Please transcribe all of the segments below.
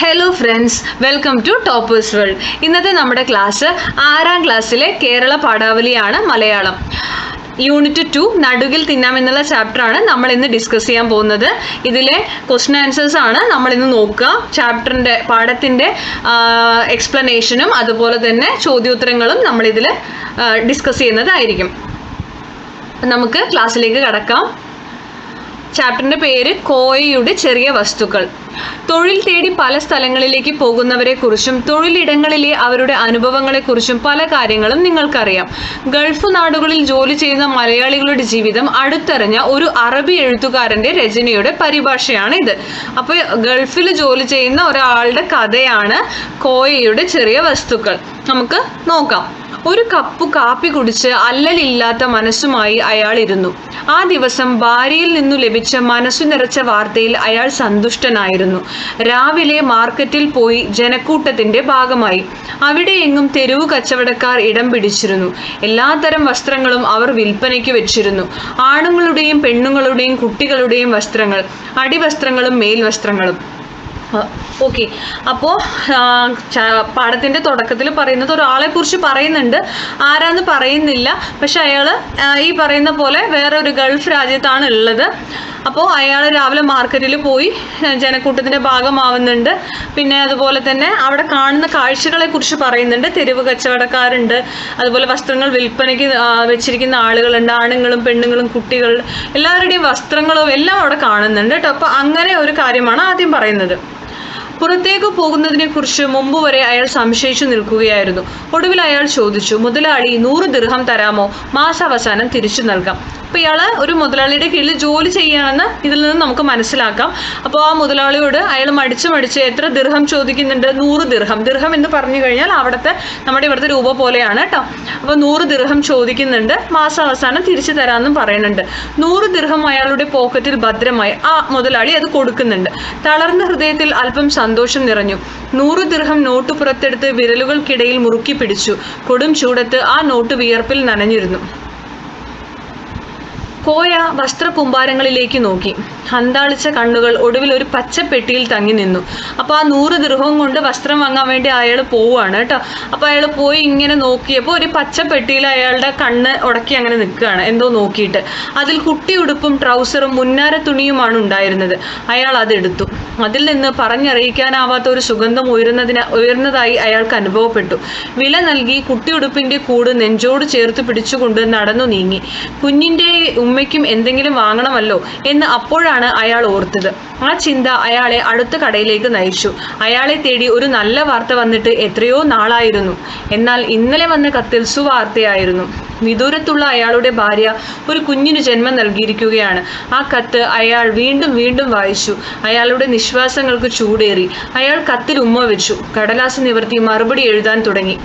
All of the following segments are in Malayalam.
Hello friends welcome to toppers world ഇന്നത്തെ നമ്മുടെ ക്ലാസ് ആറാം ക്ലാസ്സിലെ കേരള പാഠാവലിയാണ് മലയാളം. യൂണിറ്റ് ടു നടുകിൽ തിന്നാമെന്നുള്ള ചാപ്റ്ററാണ് നമ്മൾ ഇന്ന് ഡിസ്കസ് ചെയ്യാൻ പോകുന്നത്. ഇതിലെ ക്വസ്റ്റൻ ആൻസേഴ്സ് ആണ് നമ്മൾ ഇന്ന് നോക്കുക. ചാപ്റ്ററിന്റെ പാഠത്തിന്റെ എക്സ്പ്ലനേഷനും അതുപോലെ തന്നെ ചോദ്യോത്തരങ്ങളും നമ്മൾ നമ്മളിതിൽ ഡിസ്കസ് ചെയ്യുന്നതായിരിക്കും. നമുക്ക് ക്ലാസ്സിലേക്ക് കടക്കാം. ചാപ്റ്ററിന്റെ പേര് കോയയുടെ ചെറിയ വസ്തുക്കൾ. തൊഴിൽ തേടി പല സ്ഥലങ്ങളിലേക്ക് പോകുന്നവരെ കുറിച്ചും തൊഴിലിടങ്ങളിലെ അവരുടെ അനുഭവങ്ങളെക്കുറിച്ചും പല കാര്യങ്ങളും നിങ്ങൾക്കറിയാം. ഗൾഫ് നാടുകളിൽ ജോലി ചെയ്യുന്ന മലയാളികളുടെ ജീവിതം അടുത്തറിഞ്ഞ ഒരു അറബി എഴുത്തുകാരന്റെ രചനയുടെ പരിഭാഷയാണ് ഇത്. അപ്പോൾ ഗൾഫിൽ ജോലി ചെയ്യുന്ന ഒരാളുടെ കഥയാണ് കോയയുടെ ചെറിയ വസ്തുക്കൾ. നമുക്ക് നോക്കാം. ഒരു കപ്പ് കാപ്പി കുടിച്ച് അല്ലലില്ലാത്ത മനസ്സുമായി അയാൾ ഇരുന്നു ആ ദിവസം ഭാര്യയിൽ നിന്നു ലഭിച്ച മനസ്സു നിറച്ച വാർത്തയിൽ അയാൾ സന്തുഷ്ടനായിരുന്നു. രാവിലെ മാർക്കറ്റിൽ പോയി ജനക്കൂട്ടത്തിന്റെ ഭാഗമായി. അവിടെ എങ്ങും തെരുവു കച്ചവടക്കാർ ഇടം പിടിച്ചിരുന്നു. എല്ലാത്തരം വസ്ത്രങ്ങളും അവർ വിൽപ്പനയ്ക്ക് വെച്ചിരുന്നു. ആണുങ്ങളുടെയും പെണ്ണുങ്ങളുടെയും കുട്ടികളുടെയും വസ്ത്രങ്ങൾ അടിവസ്ത്രങ്ങളും മേൽവസ്ത്രങ്ങളും. ഓക്കെ. അപ്പോൾ പാഠത്തിന്റെ തുടക്കത്തിൽ പറയുന്നത് ഒരാളെ കുറിച്ച് പറയുന്നുണ്ട്. ആരാന്ന് പറയുന്നില്ല. പക്ഷെ അയാൾ ഈ പറയുന്ന പോലെ വേറെ ഒരു ഗൾഫ് രാജ്യത്താണ് ഉള്ളത്. അപ്പോൾ അയാൾ രാവിലെ മാർക്കറ്റിൽ പോയി ജനക്കൂട്ടത്തിന്റെ ഭാഗമാവുന്നുണ്ട്. പിന്നെ അതുപോലെ തന്നെ അവിടെ കാണുന്ന കാഴ്ചകളെ കുറിച്ച് പറയുന്നുണ്ട്. തെരുവ് കച്ചവടക്കാരുണ്ട്. അതുപോലെ വസ്ത്രങ്ങൾ വിൽപ്പനയ്ക്ക് വെച്ചിരിക്കുന്ന ആളുകളുണ്ട്. ആണുങ്ങളും പെണ്ണുങ്ങളും കുട്ടികൾ എല്ലാവരുടെയും വസ്ത്രങ്ങളും എല്ലാം അവിടെ കാണുന്നുണ്ട് കേട്ടോ. അപ്പോൾ അങ്ങനെ ഒരു കാര്യമാണ് ആദ്യം പറയുന്നത്. പുറത്തേക്ക് പോകുന്നതിനെക്കുറിച്ച് മുമ്പ് വരെ അയാൾ സംശയിച്ചു നിൽക്കുകയായിരുന്നു. ഒടുവിൽ അയാൾ ചോദിച്ചു മുതലാളി നൂറ് ദൃഹം തരാമോ? മാസാവസാനം തിരിച്ചു നൽകാം. അപ്പോൾ ഇയാൾ ഒരു മുതലാളിയുടെ കീഴിൽ ജോലി ചെയ്യുകയാണെന്ന് ഇതിൽ നിന്ന് നമുക്ക് മനസ്സിലാക്കാം. അപ്പോൾ ആ മുതലാളിയോട് അയാൾ മടിച്ച് മടിച്ച് എത്ര ദൃഹം ചോദിക്കുന്നുണ്ട്? നൂറ് ദൃഹം ദൃഹം എന്ന് പറഞ്ഞു കഴിഞ്ഞാൽ അവിടുത്തെ നമ്മുടെ ഇവിടുത്തെ രൂപ പോലെയാണ് കേട്ടോ അപ്പോൾ നൂറ് ദൃഹം ചോദിക്കുന്നുണ്ട് മാസാവസാനം തിരിച്ചു തരാമെന്നും പറയുന്നുണ്ട്. നൂറ് ദൃഹം അയാളുടെ പോക്കറ്റിൽ ഭദ്രമായി ആ മുതലാളി അത് കൊടുക്കുന്നുണ്ട്. തളർന്ന ഹൃദയത്തിൽ അല്പം സന്തോഷം നിറഞ്ഞു. നൂറ് ദൃഹം നോട്ട് പുറത്തെടുത്ത് വിരലുകൾക്കിടയിൽ മുറുക്കി പിടിച്ചു. കൊടും ചൂടത്ത് ആ നോട്ട് വിയർപ്പിൽ നനഞ്ഞിരുന്നു. കോയ വസ്ത്രകുമ്പാരങ്ങളിലേക്ക് നോക്കി. അന്താളിച്ച കണ്ണുകൾ ഒടുവിൽ ഒരു പച്ചപ്പെട്ടിയിൽ തങ്ങി നിന്നു. അപ്പോൾ ആ നൂറ് ദൃഹവും കൊണ്ട് വസ്ത്രം വാങ്ങാൻ വേണ്ടി അയാൾ പോവുകയാണ് കേട്ടോ. അപ്പോൾ അയാൾ പോയി ഇങ്ങനെ നോക്കിയപ്പോൾ ഒരു പച്ചപ്പെട്ടിയിൽ അയാളുടെ കണ്ണ് ഉടക്കി അങ്ങനെ നിൽക്കുകയാണ് എന്തോ നോക്കിയിട്ട്. അതിൽ കുട്ടി ഉടുപ്പും ട്രൗസറും മുന്നാര തുണിയുമാണ് ഉണ്ടായിരുന്നത്. അയാൾ അതെടുത്തു അതിൽ നിന്ന് പറഞ്ഞറിയിക്കാനാവാത്ത ഒരു സുഗന്ധം ഉയരുന്നതിന് ഉയർന്നതായി അയാൾക്ക് അനുഭവപ്പെട്ടു. വില നൽകി കുട്ടിയുടുപ്പിന്റെ കൂട് നെഞ്ചോട് ചേർത്ത് പിടിച്ചുകൊണ്ട് നടന്നു നീങ്ങി. കുഞ്ഞിന്റെ ഉമ്മയ്ക്കും എന്തെങ്കിലും വാങ്ങണമല്ലോ എന്ന് അപ്പോഴാണ് അയാൾ ഓർത്തത്. ആ ചിന്ത അയാളെ അടുത്ത കടയിലേക്ക് നയിച്ചു. അയാളെ തേടി ഒരു നല്ല വാർത്ത വന്നിട്ട് എത്രയോ നാളായിരുന്നു. എന്നാൽ ഇന്നലെ വന്ന കത്തിൽ സുവാർത്തയായിരുന്നു. വിദൂരത്തുള്ള അയാളുടെ ഭാര്യ ഒരു കുഞ്ഞിന് ജന്മം നൽകിയിരിക്കുകയാണ്. ആ കത്ത് അയാൾ വീണ്ടും വീണ്ടും വായിച്ചു. അയാളുടെ നിശ്വാസങ്ങൾക്ക് ചൂടേറി. അയാൾ കത്തിൽ ഉമ്മ വെച്ചു. കടലാസ് നിവർത്തി മറുപടി എഴുതാൻ തുടങ്ങി.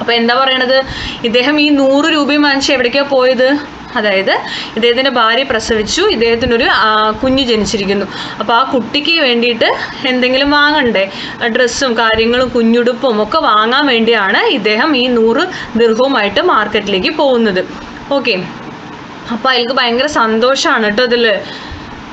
അപ്പൊ എന്താ പറയണത്? ഇദ്ദേഹം ഈ നൂറ് രൂപയും വാങ്ങിച്ച് എവിടേക്കാ പോയത്? അതായത് ഇദ്ദേഹത്തിന്റെ ഭാര്യ പ്രസവിച്ചു ഇദ്ദേഹത്തിനൊരു കുഞ്ഞ് ജനിച്ചിരിക്കുന്നു. അപ്പോൾ ആ കുട്ടിക്ക് വേണ്ടിയിട്ട് എന്തെങ്കിലും വാങ്ങണ്ടേ? ഡ്രസ്സും കാര്യങ്ങളും കുഞ്ഞുടുപ്പും ഒക്കെ വാങ്ങാൻ വേണ്ടിയാണ് ഇദ്ദേഹം ഈ നൂറ് ദീർഘവുമായിട്ട് മാർക്കറ്റിലേക്ക് പോകുന്നത്. ഓക്കെ. അപ്പോൾ അയാൾക്ക് ഭയങ്കര സന്തോഷമാണ് കേട്ടോ ഇതിൽ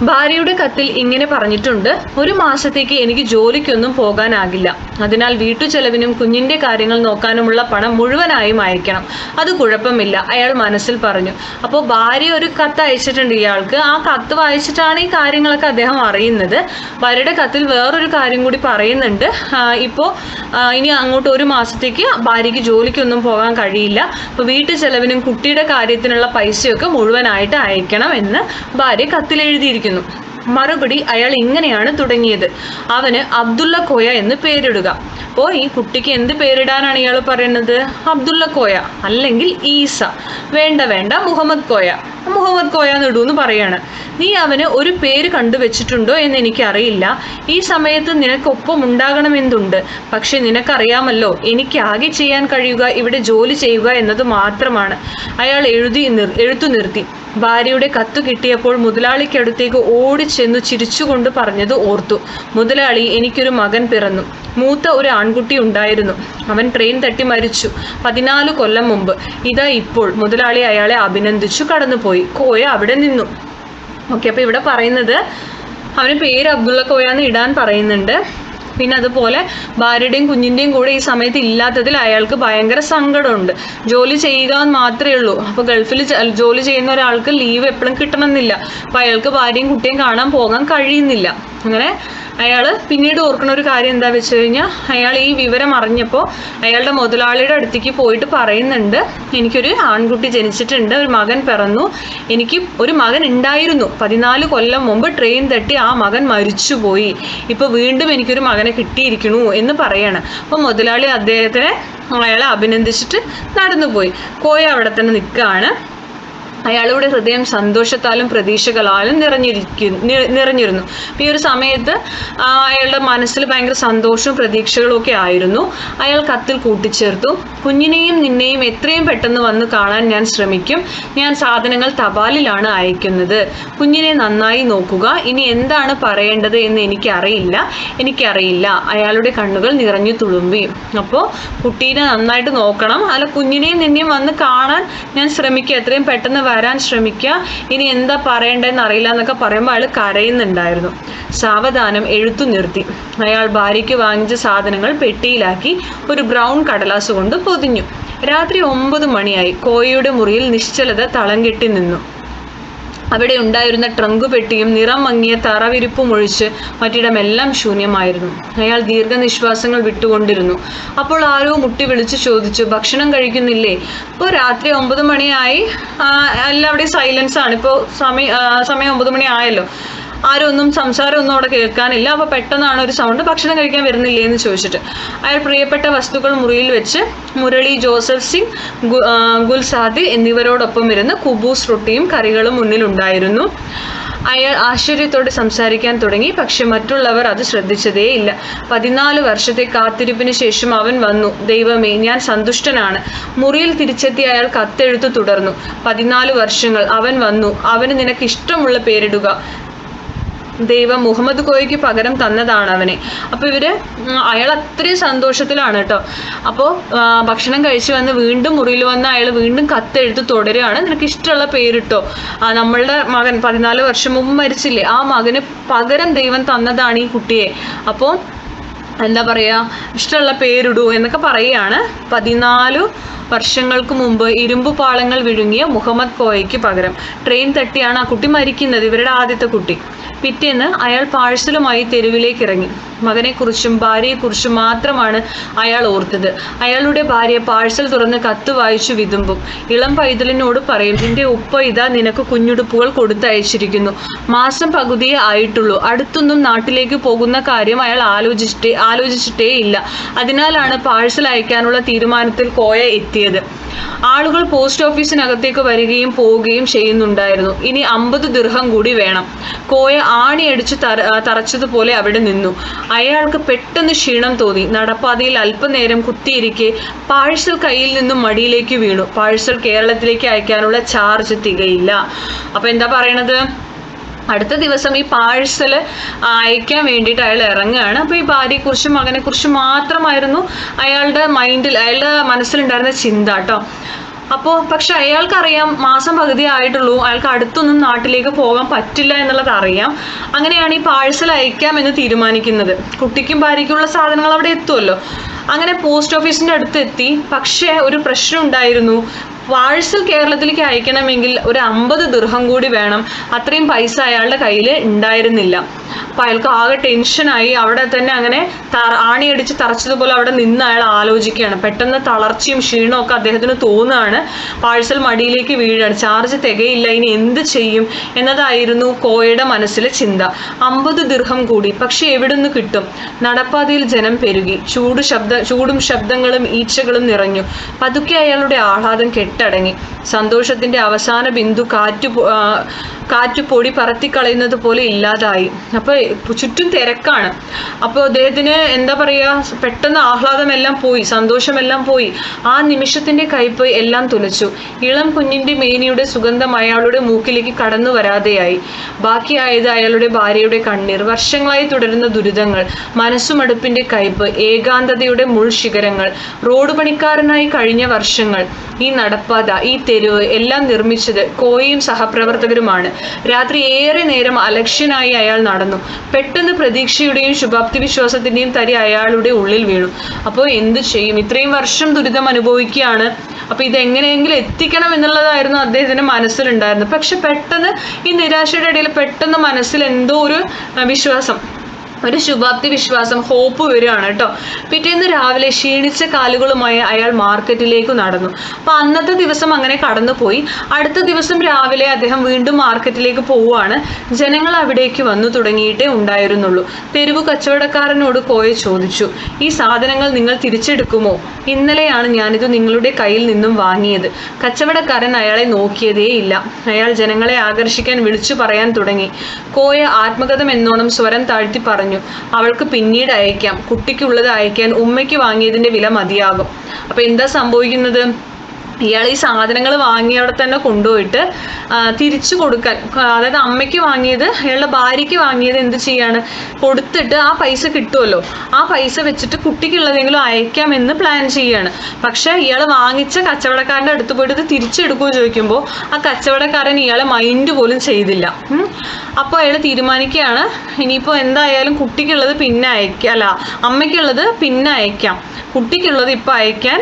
ഭാര്യയുടെ കത്തിൽ ഇങ്ങനെ പറഞ്ഞിട്ടുണ്ട് ഒരു മാസത്തേക്ക് എനിക്ക് ജോലിക്കൊന്നും പോകാനാകില്ല. അതിനാൽ വീട്ടു ചെലവിനും കുഞ്ഞിന്റെ കാര്യങ്ങൾ നോക്കാനുമുള്ള പണം മുഴുവനായും അയക്കണം. അത് കുഴപ്പമില്ല അയാൾ മനസ്സിൽ പറഞ്ഞു. അപ്പോൾ ഭാര്യ ഒരു കത്ത് അയച്ചിട്ടുണ്ട് ഇയാൾക്ക്. ആ കത്ത് വായിച്ചിട്ടാണ് ഈ കാര്യങ്ങളൊക്കെ അദ്ദേഹം അറിയുന്നത്. ഭാര്യയുടെ കത്തിൽ വേറൊരു കാര്യം കൂടി പറയുന്നുണ്ട്. ഇപ്പോൾ ഇനി അങ്ങോട്ട് ഒരു മാസത്തേക്ക് ഭാര്യയ്ക്ക് ജോലിക്കൊന്നും പോകാൻ കഴിയില്ല. അപ്പോൾ വീട്ടു ചെലവിനും കുട്ടിയുടെ കാര്യത്തിനുള്ള പൈസയൊക്കെ മുഴുവനായിട്ട് അയക്കണം എന്ന് ഭാര്യ കത്തിൽ മറുപടി അയാൾ ഇങ്ങനെയാണ് തുടങ്ങിയത്. അവന് അബ്ദുള്ള കോയ എന്ന് പേരിടുക. അപ്പോൾ ഈ കുട്ടിക്ക് എന്ത് പേരിടാനാണ് ഇയാൾ പറയുന്നത്? അബ്ദുള്ള കോയ അല്ലെങ്കിൽ ഈസ. വേണ്ട വേണ്ട മുഹമ്മദ് കോയ. മുഹമ്മദ് കോയ ഇടൂ എന്ന് പറയാണ്. നീ അവന് ഒരു പേര് കണ്ടുവച്ചിട്ടുണ്ടോ എന്ന് എനിക്കറിയില്ല. ഈ സമയത്ത് നിനക്കൊപ്പം ഉണ്ടാകണമെന്നുണ്ട് പക്ഷെ നിനക്കറിയാമല്ലോ എനിക്ക് ആകെ ചെയ്യാൻ കഴിയുക ഇവിടെ ജോലി ചെയ്യുക എന്നത് മാത്രമാണ്. അയാൾ എഴുതി എഴുത്തു നിർത്തി. ഭാര്യയുടെ കത്ത് കിട്ടിയപ്പോൾ മുതലാളിക്കടുത്തേക്ക് ഓടിച്ചെന്നു ചിരിച്ചുകൊണ്ട് പറഞ്ഞത് ഓർത്തു. മുതലാളി എനിക്കൊരു മകൻ പിറന്നു. മൂത്ത ഒരു ആൺകുട്ടി ഉണ്ടായിരുന്നു. അവൻ ട്രെയിൻ തട്ടി മരിച്ചു. പതിനാല് കൊല്ലം മുമ്പ്. ഇതാ ഇപ്പോൾ. മുതലാളി അയാളെ അഭിനന്ദിച്ചു. കടന്നുപോയി. കോയ അവിടെ നിന്നു. ഓക്കെ അപ്പോൾ ഇവിടെ പറയുന്നത് അവന് പേര് അബ്ദുള്ള കോയ എന്ന് ഇടാൻ പറയുന്നുണ്ട്. പിന്നെ അതുപോലെ ഭാര്യയുടെയും കുഞ്ഞിന്റെയും കൂടെ ഈ സമയത്ത് ഇല്ലാത്തതിൽ അയാൾക്ക് ഭയങ്കര സങ്കടമുണ്ട്. ജോലി ചെയ്യുക എന്ന് മാത്രമേ ഉള്ളൂ. അപ്പോൾ ഗൾഫിൽ ജോലി ചെയ്യുന്ന ഒരാൾക്ക് ലീവ് എപ്പോഴും കിട്ടണമെന്നില്ല. അപ്പോൾ അയാൾക്ക് ഭാര്യയും കുട്ടിയും കാണാൻ പോകാൻ കഴിയുന്നില്ല. അങ്ങനെ അയാൾ പിന്നീട് ഓർക്കുന്ന ഒരു കാര്യം എന്താ വെച്ച് കഴിഞ്ഞാൽ അയാൾ ഈ വിവരം അറിഞ്ഞപ്പോൾ അയാളുടെ മുതലാളിയുടെ അടുത്തേക്ക് പോയിട്ട് പറയുന്നുണ്ട് എനിക്കൊരു ആൺകുട്ടി ജനിച്ചിട്ടുണ്ട് ഒരു മകൻ പിറന്നു. എനിക്ക് ഒരു മകൻ ഉണ്ടായിരുന്നു. പതിനാല് കൊല്ലം മുമ്പ് ട്രെയിൻ തട്ടി ആ മകൻ മരിച്ചുപോയി. ഇപ്പോൾ വീണ്ടും എനിക്കൊരു മകനെ കിട്ടിയിരിക്കണു എന്ന് പറയാണ്. അപ്പോൾ മുതലാളി അദ്ദേഹത്തിനെ അയാളെ അഭിനന്ദിച്ചിട്ട് നടന്നുപോയി. കോയ അവിടെ തന്നെ നിൽക്കുകയാണ് അയാളുടെ ഹൃദയം സന്തോഷത്താലും പ്രതീക്ഷകളാലും നിറഞ്ഞിരിക്കുന്നു നിറഞ്ഞിരുന്നു. ഈ ഒരു സമയത്ത് അയാളുടെ മനസ്സിൽ ഭയങ്കര സന്തോഷവും പ്രതീക്ഷകളും ഒക്കെ ആയിരുന്നു. അയാൾ കത്തിൽ കൂട്ടിച്ചേർത്തു. കുഞ്ഞിനെയും നിന്നെയും എത്രയും പെട്ടെന്ന് വന്ന് കാണാൻ ഞാൻ ശ്രമിക്കും. ഞാൻ സാധനങ്ങൾ തപാലിലാണ് അയക്കുന്നത്. കുഞ്ഞിനെ നന്നായി നോക്കുക. ഇനി എന്താണ് പറയേണ്ടത് എന്ന് എനിക്കറിയില്ല. എനിക്കറിയില്ല. അയാളുടെ കണ്ണുകൾ നിറഞ്ഞു തുളുമ്പി. അപ്പോൾ കുട്ടീനെ നന്നായിട്ട് നോക്കണം. അല്ല കുഞ്ഞിനെയും നിന്നെയും വന്ന് കാണാൻ ഞാൻ ശ്രമിക്കുക എത്രയും പെട്ടെന്ന് വരാൻ ശ്രമിക്കുക. ഇനി എന്താ പറയേണ്ടതെന്ന് അറിയില്ല എന്നൊക്കെ പറയുമ്പോൾ അയാൾ കരയുന്നുണ്ടായിരുന്നു. സാവധാനം എഴുത്തു നിർത്തി. അയാൾ ഭാര്യയ്ക്ക് വാങ്ങിച്ച സാധനങ്ങൾ പെട്ടിയിലാക്കി ഒരു ബ്രൗൺ കടലാസ് കൊണ്ട് പൊതിഞ്ഞു. രാത്രി ഒമ്പത് മണിയായി. കോയയുടെ മുറിയിൽ നിശ്ചലത തളം കെട്ടി നിന്നു. അവിടെ ഉണ്ടായിരുന്ന ട്രങ്ക് പെട്ടിയും നിറം മങ്ങിയ തറവിരിപ്പും ഒഴിച്ച് മറ്റിടമെല്ലാം ശൂന്യമായിരുന്നു. അയാൾ ദീർഘനിശ്വാസങ്ങൾ വിട്ടുകൊണ്ടിരുന്നു. അപ്പോൾ ആരോ മുട്ടി വിളിച്ചു ചോദിച്ചു ഭക്ഷണം കഴിക്കുന്നില്ലേ? ഇപ്പോൾ രാത്രി ഒമ്പത് മണിയായി. എല്ലാവിടെയും സൈലൻസ് ആണ്. ഇപ്പോൾ സമയം സമയം ഒമ്പത് മണി ആയല്ലോ ആരും ഒന്നും സംസാരം ഒന്നും അവിടെ കേൾക്കാനില്ല. അപ്പോൾ പെട്ടെന്നാണ് ഒരു സൗണ്ട് ഭക്ഷണം കഴിക്കാൻ വരുന്നില്ലേ എന്ന് ചോദിച്ചിട്ട്. അയാൾ പ്രിയപ്പെട്ട വസ്തുക്കൾ മുറിയിൽ വെച്ച് മുരളി ജോസഫ് സിംഗ് ഗുൽസാദി എന്നിവരോടൊപ്പം ഇരുന്ന് കുബൂസ് റൊട്ടിയും കറികളും മുന്നിലുണ്ടായിരുന്നു. അയാൾ ആശ്ചര്യത്തോടെ സംസാരിക്കാൻ തുടങ്ങി. പക്ഷെ മറ്റുള്ളവർ അത് ശ്രദ്ധിച്ചതേയില്ല. പതിനാല് വർഷത്തെ കാത്തിരിപ്പിന് ശേഷം അവൻ വന്നു. ദൈവമേ ഞാൻ സന്തുഷ്ടനാണ്. മുറിയിൽ തിരിച്ചെത്തി അയാൾ കത്തെഴുത്തു തുടർന്നു. പതിനാല് വർഷങ്ങൾ അവൻ വന്നു. അവന് നിനക്ക് ഇഷ്ടമുള്ള പേരിടുക. ദൈവം മുഹമ്മദ് കോയിക്ക് പകരം തന്നതാണ് അവനെ. അപ്പോൾ ഇവർ അയാൾ അത്രയും സന്തോഷത്തിലാണ് കേട്ടോ അപ്പോൾ ഭക്ഷണം കഴിച്ചു വന്ന് വീണ്ടും മുറിയിൽ വന്ന് അയാൾ വീണ്ടും കത്തെഴുത്ത് തുടരുകയാണ്. നിനക്ക് ഇഷ്ടമുള്ള പേരിട്ടോ നമ്മളുടെ മകൻ പതിനാല് വർഷം മുമ്പ് മരിച്ചില്ലേ? ആ മകന് പകരം ദൈവം തന്നതാണ് ഈ കുട്ടിയെ. അപ്പോൾ എന്താ പറയുക ഇഷ്ടമുള്ള പേരിടൂ എന്നൊക്കെ പറയുകയാണ്. പതിനാലു വർഷങ്ങൾക്ക് മുമ്പ് ഇരുമ്പു പാളങ്ങൾ വിഴുങ്ങിയ മുഹമ്മദ് കോയയ്ക്ക് പകരം. ട്രെയിൻ തട്ടിയാണ് ആ കുട്ടി മരിക്കുന്നത് ഇവരുടെ ആദ്യത്തെ കുട്ടി. പിറ്റേന്ന് അയാൾ പാഴ്സലുമായി തെരുവിലേക്ക് ഇറങ്ങി മകനെക്കുറിച്ചും ഭാര്യയെക്കുറിച്ചും മാത്രമാണ് അയാൾ ഓർത്തത്. അയാളുടെ ഭാര്യ പാഴ്സൽ തുറന്ന് കത്ത് വായിച്ചു വിതുമ്പും. ഇളം പൈതലിനോട് പറയും നിന്റെ ഉപ്പ ഇതാ നിനക്ക് കുഞ്ഞുടുപ്പുകൾ കൊടുത്തയച്ചിരിക്കുന്നു. മാസം പകുതിയേ ആയിട്ടുള്ളൂ. അടുത്തൊന്നും നാട്ടിലേക്ക് പോകുന്ന കാര്യം അയാൾ ആലോചിച്ചിട്ടേ ആലോചിച്ചിട്ടേ ഇല്ല. അതിനാലാണ് പാഴ്സൽ അയക്കാനുള്ള തീരുമാനത്തിൽ കോയ എത്തിയത്. ആളുകൾ പോസ്റ്റ് ഓഫീസിനകത്തേക്ക് വരികയും പോവുകയും ചെയ്യുന്നുണ്ടായിരുന്നു. ഇനി അമ്പത് ദീർഘം കൂടി വേണം. കോയ ആണിയടിച്ച് തറ തറച്ചതുപോലെ അവിടെ നിന്നു. അയാൾക്ക് പെട്ടെന്ന് ക്ഷീണം തോന്നി. നടപ്പാതയിൽ അല്പനേരം കുത്തിയിരിക്കെ പാഴ്സൽ കയ്യിൽ നിന്നും മടിയിലേക്ക് വീണു. പാഴ്സൽ കേരളത്തിലേക്ക് അയക്കാനുള്ള ചാർജ് തികയില്ല. അപ്പൊ എന്താ പറയണത്? അടുത്ത ദിവസം ഈ പാഴ്സൽ അയക്കാൻ വേണ്ടിയിട്ട് അയാൾ ഇറങ്ങുകയാണ്. അപ്പോൾ ഈ ഭാര്യയെക്കുറിച്ചും മകനെക്കുറിച്ചും മാത്രമായിരുന്നു അയാളുടെ മൈൻഡിൽ അയാളുടെ മനസ്സിലുണ്ടായിരുന്ന ചിന്ത കേട്ടോ. അപ്പോൾ പക്ഷെ അയാൾക്കറിയാം മാസം പകുതി ആയിട്ടുള്ളൂ. അയാൾക്ക് അടുത്തൊന്നും നാട്ടിലേക്ക് പോകാൻ പറ്റില്ല എന്നുള്ളത് അറിയാം. അങ്ങനെയാണ് ഈ പാഴ്സൽ അയക്കാം എന്ന് തീരുമാനിക്കുന്നത്. കുട്ടിക്കും ഭാര്യയ്ക്കുള്ള സാധനങ്ങൾ അവിടെ എത്തുമല്ലോ. അങ്ങനെ പോസ്റ്റ് ഓഫീസിന്റെ അടുത്ത് എത്തി പക്ഷേ ഒരു പ്രശ്നം ഉണ്ടായിരുന്നു. പാഴ്സൽ കേരളത്തിലേക്ക് അയക്കണമെങ്കിൽ ഒരു അമ്പത് ദൃഹം കൂടി വേണം. അത്രയും പൈസ അയാളുടെ കയ്യിൽ ഉണ്ടായിരുന്നില്ല. അപ്പം അയാൾക്ക് ആകെ ടെൻഷനായി. അവിടെ തന്നെ അങ്ങനെ ആണിയടിച്ച് തറച്ചതുപോലെ അവിടെ നിന്ന് അയാൾ ആലോചിക്കുകയാണ്. പെട്ടെന്ന് തളർച്ചയും ക്ഷീണവും ഒക്കെ അദ്ദേഹത്തിന് തോന്നുകയാണ്. പാഴ്സൽ മടിയിലേക്ക് വീഴാണ്. ചാർജ് തികയില്ല. ഇനി എന്ത് ചെയ്യും? എന്നതായിരുന്നു കോയയുടെ മനസ്സിലെ ചിന്ത. അമ്പത് ദീർഘം കൂടി. പക്ഷെ എവിടുന്ന് കിട്ടും? നടപ്പാതയിൽ ജനം പെരുകി. ചൂട് ശബ്ദ ചൂടും ശബ്ദങ്ങളും ഈച്ചകളും നിറഞ്ഞു. പതുക്കെ അയാളുടെ ആഹ്ലാദം കെട്ടടങ്ങി സന്തോഷത്തിന്റെ അവസാന ബിന്ദു കാറ്റു കാറ്റു പൊടി പറത്തിക്കളയുന്നത് പോലെ ഇല്ലാതായി. അപ്പോൾ ചുറ്റും തിരക്കാണ്. അപ്പോൾ അദ്ദേഹത്തിന് എന്താ പറയുക പെട്ടെന്ന് ആഹ്ലാദമെല്ലാം പോയി സന്തോഷമെല്ലാം പോയി. ആ നിമിഷത്തിന്റെ കൈപ്പോയി എല്ലാം തുലച്ചു. ഇളം കുഞ്ഞിന്റെ മേനിയുടെ സുഗന്ധം അയാളുടെ മൂക്കിലേക്ക് കടന്നു വരാതെയായി. ബാക്കിയായത് അയാളുടെ ഭാര്യയുടെ കണ്ണീർ. വർഷങ്ങളായി തുടരുന്ന ദുരിതങ്ങൾ മനസ്സുമടുപ്പിന്റെ കയ്പ് ഏകാന്തതയുടെ മുൾശിഖരങ്ങൾ റോഡ് പണിക്കാരനായി കഴിഞ്ഞ വർഷങ്ങൾ ഈ നടപ്പ് നടപ്പാത ഈ തെരുവ് എല്ലാം നിർമ്മിച്ചത് കോയും സഹപ്രവർത്തകരുമാണ്. രാത്രി ഏറെ നേരം അലക്ഷ്യനായി അയാൾ നടന്നു. പെട്ടെന്ന് പ്രതീക്ഷയുടെയും ശുഭാപ്തി വിശ്വാസത്തിന്റെയും തരി അയാളുടെ ഉള്ളിൽ വീണു. അപ്പോൾ എന്ത് ചെയ്യും? ഇത്രയും വർഷം ദുരിതം അനുഭവിക്കുകയാണ്. അപ്പൊ ഇത് എങ്ങനെയെങ്കിലും എത്തിക്കണം എന്നുള്ളതായിരുന്നു അദ്ദേഹത്തിന് മനസ്സിലുണ്ടായിരുന്നത്. പക്ഷെ പെട്ടെന്ന് ഈ നിരാശയുടെ ഇടയിൽ പെട്ടെന്ന് മനസ്സിൽ എന്തോ ഒരു വിശ്വാസം ഒരു ശുഭാപ്തി വിശ്വാസം ഹോപ്പ് വരികയാണ് കേട്ടോ. പിറ്റേന്ന് രാവിലെ ക്ഷീണിച്ച കാലുകളുമായി അയാൾ മാർക്കറ്റിലേക്ക് നടന്നു. അപ്പൊ അന്നത്തെ ദിവസം അങ്ങനെ കടന്നുപോയി. അടുത്ത ദിവസം രാവിലെ അദ്ദേഹം വീണ്ടും മാർക്കറ്റിലേക്ക് പോവുകയാണ്. ജനങ്ങൾ അവിടേക്ക് വന്നു തുടങ്ങിയിട്ടേ ഉണ്ടായിരുന്നുള്ളൂ. തെരുവ് കച്ചവടക്കാരനോട് കോയ ചോദിച്ചു ഈ സാധനങ്ങൾ നിങ്ങൾ തിരിച്ചെടുക്കുമോ? ഇന്നലെയാണ് ഞാനിത് നിങ്ങളുടെ കയ്യിൽ നിന്നും വാങ്ങിയത്. കച്ചവടക്കാരൻ അയാളെ നോക്കിയതേയില്ല. അയാൾ ജനങ്ങളെ ആകർഷിക്കാൻ വിളിച്ചു പറയാൻ തുടങ്ങി. കോയ ആത്മകഥം എന്നോണം സ്വരം താഴ്ത്തി പറഞ്ഞു അവൾക്ക് പിന്നീട് അയക്കാം. കുട്ടിക്കുള്ളത് അയക്കാൻ ഉമ്മയ്ക്ക് വാങ്ങിയതിന്റെ വില മതിയാകും. അപ്പോൾ എന്താ സംഭവിക്കുന്നത്? ഇയാൾ ഈ സാധനങ്ങൾ വാങ്ങിയവിടെ തന്നെ കൊണ്ടുപോയിട്ട് തിരിച്ചു കൊടുക്കാൻ അതായത് അമ്മയ്ക്ക് വാങ്ങിയത് അയാളുടെ ഭാര്യയ്ക്ക് വാങ്ങിയത് എന്ത് ചെയ്യാണ്? കൊടുത്തിട്ട് ആ പൈസ കിട്ടുമല്ലോ ആ പൈസ വെച്ചിട്ട് കുട്ടിക്കുള്ളതെങ്കിലും അയക്കാം എന്ന് പ്ലാൻ ചെയ്യാണ്. പക്ഷെ ഇയാൾ വാങ്ങിച്ച കച്ചവടക്കാരന്റെ അടുത്ത് പോയിട്ട് ഇത് തിരിച്ചെടുക്കുമോ ചോദിക്കുമ്പോൾ ആ കച്ചവടക്കാരൻ ഇയാളെ മൈൻഡ് പോലും ചെയ്തില്ല. അപ്പോൾ അയാൾ തീരുമാനിക്കുകയാണ് ഇനിയിപ്പോൾ എന്തായാലും കുട്ടിക്കുള്ളത് പിന്നെ അയക്കാം അല്ല അമ്മയ്ക്കുള്ളത് പിന്നെ അയക്കാം. കുട്ടിക്കുള്ളത് ഇപ്പോൾ അയക്കാൻ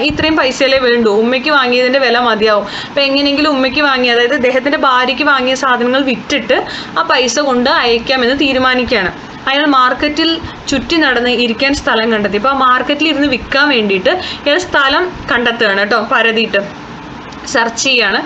ഇത്രയും പൈസയിലേ വേണ്ടൂ? ഉമ്മയ്ക്ക് വാങ്ങിയതിന്റെ വില മതിയാവും. അപ്പം എങ്ങനെയെങ്കിലും ഉമ്മയ്ക്ക് വാങ്ങിയ അതായത് അദ്ദേഹത്തിന്റെ ഭാര്യയ്ക്ക് വാങ്ങിയ സാധനങ്ങൾ വിറ്റിട്ട് ആ പൈസ കൊണ്ട് അയക്കാമെന്ന് തീരുമാനിക്കുകയാണ്. അയാൾ മാർക്കറ്റിൽ ചുറ്റി നടന്ന് ഇരിക്കാൻ സ്ഥലം കണ്ടെത്തി. അപ്പോൾ ആ മാർക്കറ്റിൽ ഇരുന്ന് വിൽക്കാൻ വേണ്ടിയിട്ട് ഇയാൾ സ്ഥലം കണ്ടെത്തുകയാണ് കേട്ടോ പരതിയിട്ട്. സെർച്ച് ചെയ്യാണ്.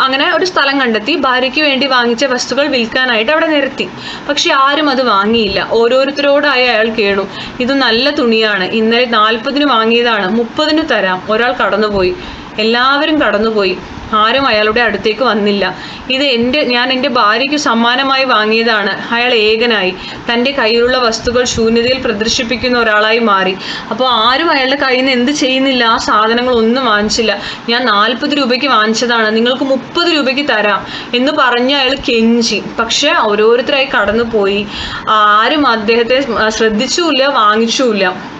അങ്ങനെ ഒരു സ്ഥലം കണ്ടെത്തി. ഭാര്യയ്ക്ക് വേണ്ടി വാങ്ങിച്ച വസ്തുക്കൾ വിൽക്കാനായിട്ട് അവിടെ നിരത്തി. പക്ഷെ ആരും അത് വാങ്ങിയില്ല. ഓരോരുത്തരോടായി അയാൾ കേണു ഇത് നല്ല തുണിയാണ്. ഇന്നലെ നാൽപ്പതിന് വാങ്ങിയതാണ്. മുപ്പതിന് തരാം. ഒരാൾ കടന്നുപോയി. എല്ലാവരും കടന്നുപോയി. ആരും അയാളുടെ അടുത്തേക്ക് വന്നില്ല. ഇത് എന്റെ ഞാൻ എന്റെ ഭാര്യയ്ക്ക് സമ്മാനമായി വാങ്ങിയതാണ്. അയാൾ ഏകനായി. തന്റെ കയ്യിലുള്ള വസ്തുക്കൾ ശൂന്യതയിൽ പ്രദർശിപ്പിക്കുന്ന ഒരാളായി മാറി. അപ്പോൾ ആരും അയാളുടെ കയ്യിൽ നിന്ന് എന്ത് ചെയ്യുന്നില്ല. ആ സാധനങ്ങൾ ഒന്നും വാങ്ങിച്ചില്ല. ഞാൻ നാൽപ്പത് രൂപയ്ക്ക് വാങ്ങിച്ചതാണ്. നിങ്ങൾക്ക് മുപ്പത് രൂപയ്ക്ക് തരാം എന്ന് പറഞ്ഞ് അയാൾ കെഞ്ചി. പക്ഷെ ഓരോരുത്തരായി കടന്നു പോയി ആരും അദ്ദേഹത്തെ ശ്രദ്ധിച്ചുമില്ല വാങ്ങിച്ചുമില്ല.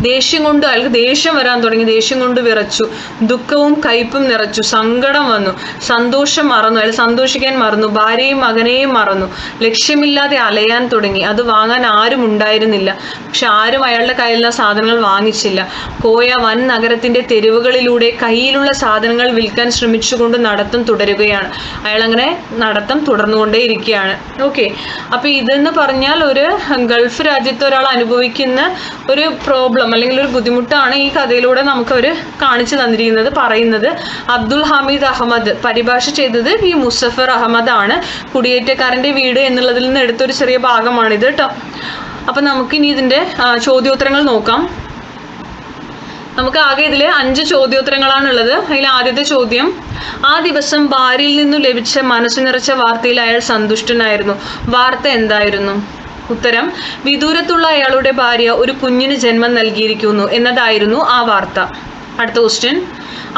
ദേഷ്യം കൊണ്ട് അയാൾക്ക് ദേഷ്യം വരാൻ തുടങ്ങി ദേഷ്യം കൊണ്ട് വിറച്ചു. ദുഃഖവും കയ്പും നിറച്ചു. സങ്കടം വന്നു. സന്തോഷം മറന്നു. അയാൾ സന്തോഷിക്കാൻ മറന്നു. ഭാര്യയും മകനെയും മറന്നു. ലക്ഷ്യമില്ലാതെ അലയാൻ തുടങ്ങി. അത് വാങ്ങാൻ ആരും ഉണ്ടായിരുന്നില്ല. പക്ഷെ ആരും അയാളുടെ കയ്യിലുള്ള സാധനങ്ങൾ വാങ്ങിച്ചില്ല. പോയ വൻ നഗരത്തിന്റെ തെരുവുകളിലൂടെ കയ്യിലുള്ള സാധനങ്ങൾ വിൽക്കാൻ ശ്രമിച്ചുകൊണ്ട് നടത്തം തുടരുകയാണ്. അയാൾ അങ്ങനെ നടത്തം തുടർന്നുകൊണ്ടേയിരിക്കുകയാണ്. ഓക്കെ. അപ്പൊ ഇതെന്ന് പറഞ്ഞാൽ ഒരു ഗൾഫ് രാജ്യത്ത് ഒരാൾ അനുഭവിക്കുന്ന ഒരു പ്രോബ്ലം അല്ലെങ്കിൽ ഒരു ബുദ്ധിമുട്ടാണ് ഈ കഥയിലൂടെ നമുക്ക് അവർ കാണിച്ചു തന്നിരിക്കുന്നത് പറയുന്നത്. അബ്ദുൽ ഹമീദ് അഹമ്മദ് പരിഭാഷ ചെയ്തത് വി മുസഫർ അഹമ്മദ് ആണ് കുടിയേറ്റക്കാരന്റെ വീട് എന്നുള്ളതിൽ നിന്ന് എടുത്തൊരു ചെറിയ ഭാഗമാണിത് കേട്ടോ അപ്പൊ നമുക്കിനി ഇതിന്റെ ചോദ്യോത്തരങ്ങൾ നോക്കാം. നമുക്ക് ആകെ ഇതിൽ അഞ്ച് ചോദ്യോത്തരങ്ങളാണുള്ളത്. അതിൽ ആദ്യത്തെ ചോദ്യം ആ ദിവസം ഭാര്യയിൽ നിന്നു ലഭിച്ച മനസ്സു നിറച്ച വാർത്തയിൽ അയാൾ സന്തുഷ്ടനായിരുന്നു. വാർത്ത എന്തായിരുന്നു? ഉത്തരം വിദൂരത്തുള്ള അയാളുടെ ഭാര്യ ഒരു കുഞ്ഞിന് ജന്മം നൽകിയിരിക്കുന്നു എന്നതായിരുന്നു ആ വാർത്ത. അടുത്ത ക്വസ്റ്റ്യൻ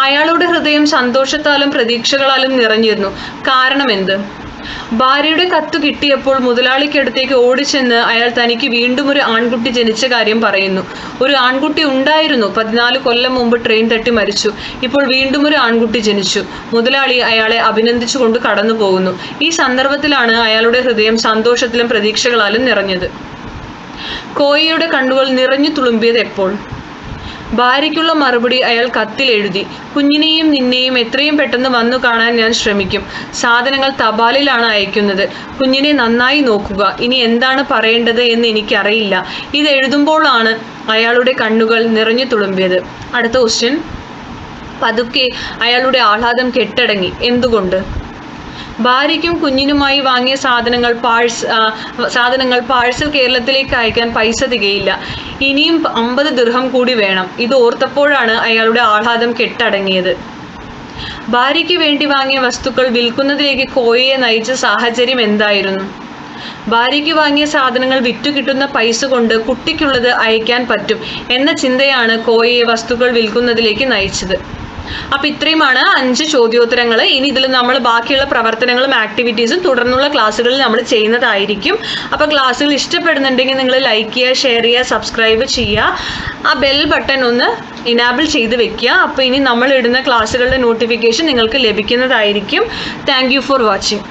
അയാളുടെ ഹൃദയം സന്തോഷത്താലും പ്രതീക്ഷകളാലും നിറഞ്ഞിരുന്നു. കാരണം എന്ത്? ഭാര്യയുടെ കത്ത് കിട്ടിയപ്പോൾ മുതലാളിക്കടുത്തേക്ക് ഓടിച്ചെന്ന് അയാൾ തനിക്ക് വീണ്ടും ഒരു ആൺകുട്ടി ജനിച്ച കാര്യം പറയുന്നു. ഒരു ആൺകുട്ടി ഉണ്ടായിരുന്നു. പതിനാല് കൊല്ലം മുമ്പ് ട്രെയിൻ തട്ടി മരിച്ചു. ഇപ്പോൾ വീണ്ടും ഒരു ആൺകുട്ടി ജനിച്ചു. മുതലാളി അയാളെ അഭിനന്ദിച്ചുകൊണ്ട് കടന്നു പോകുന്നു ഈ സന്ദർഭത്തിലാണ് അയാളുടെ ഹൃദയം സന്തോഷത്തിലും പ്രതീക്ഷകളാലും നിറഞ്ഞത്. കോയയുടെ കണ്ണുകൾ നിറഞ്ഞു തുളുമ്പിയത് എപ്പോൾ? ഭാര്യയ്ക്കുള്ള മറുപടി അയാൾ കത്തിൽ എഴുതി. കുഞ്ഞിനെയും നിന്നെയും എത്രയും പെട്ടെന്ന് വന്നു കാണാൻ ഞാൻ ശ്രമിക്കും. സാധനങ്ങൾ തപാലിലാണ് അയക്കുന്നത്. കുഞ്ഞിനെ നന്നായി നോക്കുക. ഇനി എന്താണ് പറയേണ്ടത് എന്ന് എനിക്കറിയില്ല. ഇത് എഴുതുമ്പോഴാണ് അയാളുടെ കണ്ണുകൾ നിറഞ്ഞു തുളുമ്പിയത്. അടുത്ത ക്വസ്റ്റ്യൻ പതുക്കെ അയാളുടെ ആഹ്ലാദം കെട്ടടങ്ങി. എന്തുകൊണ്ട്? ഭാര്യയ്ക്കും കുഞ്ഞിനുമായി വാങ്ങിയ സാധനങ്ങൾ പാഴ്സ് സാധനങ്ങൾ പാഴ്സൽ കേരളത്തിലേക്ക് അയക്കാൻ പൈസ തികയില്ല. ഇനിയും അമ്പത് ദൃഹം കൂടി വേണം. ഇത് ഓർത്തപ്പോഴാണ് അയാളുടെ ആഹ്ലാദം കെട്ടടങ്ങിയത്. ഭാര്യയ്ക്ക് വേണ്ടി വാങ്ങിയ വസ്തുക്കൾ വിൽക്കുന്നതിലേക്ക് കോയയെ നയിച്ച സാഹചര്യം എന്തായിരുന്നു? ഭാര്യയ്ക്ക് വാങ്ങിയ സാധനങ്ങൾ വിറ്റു കിട്ടുന്ന പൈസ കൊണ്ട് കുട്ടിക്കുള്ളത് അയക്കാൻ പറ്റും എന്ന ചിന്തയാണ് കോയയെ വസ്തുക്കൾ വിൽക്കുന്നതിലേക്ക് നയിച്ചത്. അപ്പോൾ ഇത്രയുമാണ് അഞ്ച് ചോദ്യോത്തരങ്ങൾ ഇനി ഇതിൽ നമ്മൾ ബാക്കിയുള്ള പ്രവർത്തനങ്ങളും ആക്ടിവിറ്റീസും തുടർന്നുള്ള ക്ലാസ്സുകളിൽ നമ്മൾ ചെയ്യുന്നതായിരിക്കും. അപ്പൊ ക്ലാസ്സുകൾ ഇഷ്ടപ്പെടുന്നുണ്ടെങ്കിൽ നിങ്ങൾ ലൈക്ക് ചെയ്യുക ഷെയർ ചെയ്യുക സബ്സ്ക്രൈബ് ചെയ്യുക. ആ ബെൽ ബട്ടൺ ഒന്ന് ഇനാബിൾ ചെയ്ത് വെക്കുക. അപ്പോൾ ഇനി നമ്മൾ ഇടുന്ന ക്ലാസ്സുകളുടെ നോട്ടിഫിക്കേഷൻ നിങ്ങൾക്ക് ലഭിക്കുന്നതായിരിക്കും. Thank for watching